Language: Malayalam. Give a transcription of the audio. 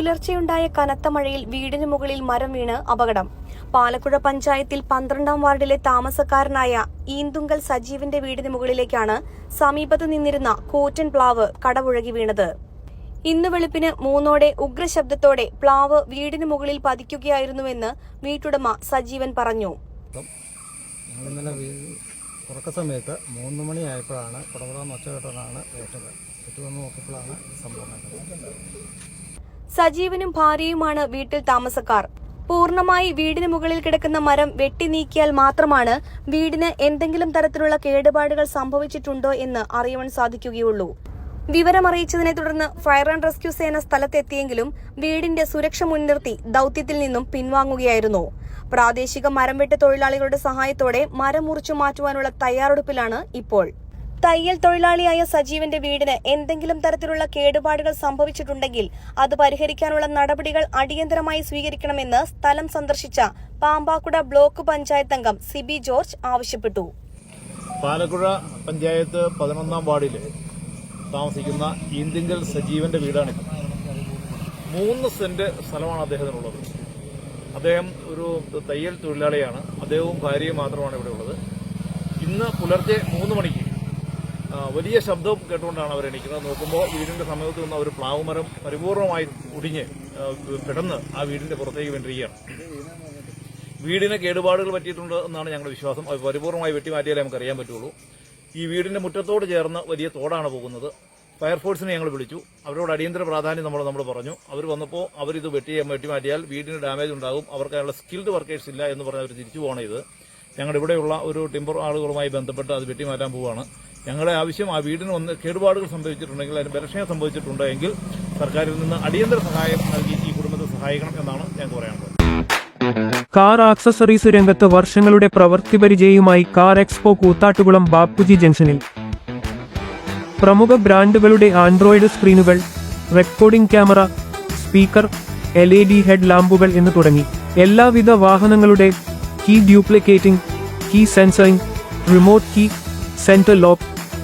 പുലർച്ചെയുണ്ടായ കനത്ത മഴയിൽ വീടിന് മുകളിൽ മരം വീണ് അപകടം. പാലക്കുഴ പഞ്ചായത്തിൽ പന്ത്രണ്ടാം വാർഡിലെ താമസക്കാരനായ ഈന്തുങ്കൽ സജീവിന്റെ വീടിന് മുകളിലേക്കാണ് സമീപത്ത് നിന്നിരുന്ന കൂറ്റൻ പ്ലാവ് കടപുഴകി വീണത്. ഇന്ന് വെളുപ്പിന് മൂന്നോടെ ഉഗ്രശബ്ദത്തോടെ പ്ലാവ് വീടിന് മുകളിൽ പതിക്കുകയായിരുന്നുവെന്ന് വീട്ടുടമ സജീവൻ പറഞ്ഞു. സമയത്ത് മൂന്ന് കേട്ടത്. ചുറ്റുവന്ന് നോക്കിയപ്പോഴാണ് സംഭവം. സജീവനും ഭാര്യയുമാണ് വീട്ടിൽ താമസക്കാർ. പൂർണമായി വീടിന് മുകളിൽ കിടക്കുന്ന മരം വെട്ടി നീക്കിയാൽ മാത്രമാണ് വീടിന് എന്തെങ്കിലും തരത്തിലുള്ള കേടുപാടുകൾ സംഭവിച്ചിട്ടുണ്ടോ എന്ന് അറിയുവാൻ സാധിക്കുകയുള്ളൂ. വിവരമറിയിച്ചതിനെ തുടർന്ന് ഫയർ ആൻഡ് റെസ്ക്യൂ സേന സ്ഥലത്തെത്തിയെങ്കിലും വീടിന്റെ സുരക്ഷ മുൻനിർത്തി ദൌത്യത്തിൽ നിന്നും പിൻവാങ്ങുകയായിരുന്നു. പ്രാദേശിക മരം വെട്ട് തൊഴിലാളികളുടെ സഹായത്തോടെ മരം മുറിച്ചു മാറ്റുവാനുള്ള തയ്യാറെടുപ്പിലാണ് ഇപ്പോൾ. തയ്യൽ തൊഴിലാളിയായ സജീവന്റെ വീടിന് എന്തെങ്കിലും തരത്തിലുള്ള കേടുപാടുകൾ സംഭവിച്ചിട്ടുണ്ടെങ്കിൽ അത് പരിഹരിക്കാനുള്ള നടപടികൾ അടിയന്തരമായി സ്വീകരിക്കണമെന്ന് സ്ഥലം സന്ദർശിച്ച പാമ്പാക്കുട ബ്ലോക്ക് പഞ്ചായത്ത് അംഗം സിബി ജോർജ് ആവശ്യപ്പെട്ടു. പാലക്കുഴ പഞ്ചായത്ത് പതിനൊന്നാം വാർഡിൽ താമസിക്കുന്ന ഈന്തിങ്കൽ സജീവന്റെ വീടാണിത് മൂന്ന് സെന്റ് സ്ഥലമാണ് അദ്ദേഹത്തിനുള്ളത്. അദ്ദേഹം ഒരു തയ്യൽ തൊഴിലാളിയാണ്. അദ്ദേഹവും ഭാര്യയും മാത്രമാണ് ഇവിടെ ഉള്ളത്. ഇന്ന് പുലർച്ചെ മൂന്ന് മണിക്ക് വലിയ ശബ്ദവും കേട്ടുകൊണ്ടാണ് അവർ എണീക്കുന്നത്. നോക്കുമ്പോൾ വീടിന്റെ സമീപത്ത് നിന്ന് ഒരു പ്ലാവ് മരം പരിപൂർണമായി ഒടിഞ്ഞ് കിടന്ന് ആ വീടിന്റെ പുറത്തേക്ക് വെണ്ടിരിക്കുകയാണ് വീടിന് കേടുപാടുകൾ പറ്റിയിട്ടുണ്ട് എന്നാണ് ഞങ്ങളുടെ വിശ്വാസം. അത് പരിപൂർണമായി വെട്ടിമാറ്റിയാലേ നമുക്ക് അറിയാൻ പറ്റുള്ളൂ. ഈ വീടിന്റെ മുറ്റത്തോട് ചേർന്ന് വലിയ തോടാണ് പോകുന്നത്. ഫയർഫോഴ്സിനെ ഞങ്ങൾ വിളിച്ചു. അവരോട് അടിയന്തര പ്രാധാന്യം നമ്മൾ നമ്മൾ പറഞ്ഞു. അവർ വന്നപ്പോൾ അവരിത് വെട്ടി വെട്ടിമാറ്റിയാൽ വീടിന് ഡാമേജ് ഉണ്ടാകും. അവർക്ക് അതിനുള്ള സ്കിൽഡ് വർക്കേഴ്സ് ഇല്ല എന്ന് പറഞ്ഞ് അവർ തിരിച്ചു പോകണം ഇത്. ഇവിടെയുള്ള ഒരു ടിമ്പർ ആളുകളുമായി ബന്ധപ്പെട്ട് അത് വെട്ടിമാറ്റാൻ പോവുകയാണ്. ഞങ്ങളുടെ ആവശ്യം ആ വീടിന് ഒന്ന് കേടുപാടുകൾ സംഭവിച്ചിട്ടുണ്ടെങ്കിൽ അതിന് ബലക്ഷയം സംഭവിച്ചിട്ടുണ്ടെങ്കിൽ സർക്കാരിൽ നിന്ന് അടിയന്തര സഹായം നൽകി ഈ കുടുംബത്തെ സഹായിക്കണം എന്നാണ് ഞങ്ങൾക്ക് പറയാനുള്ളത്. കാർ ആക്സസറീസ് രംഗത്ത് വർഷങ്ങളുടെ പ്രവൃത്തി പരിചയവുമായി കാർ എക്സ്പോ കൂത്താട്ടുകുളം ബാപ്പുജി ജംഗ്ഷനിൽ. പ്രമുഖ ബ്രാൻഡുകളുടെ Android സ്ക്രീനുകൾ recording camera speaker L E D head ലാമ്പുകൾ എന്ന് തുടങ്ങി. എല്ലാവിധ വാഹനങ്ങളുടെ key duplicating key sensoring remote key centre lock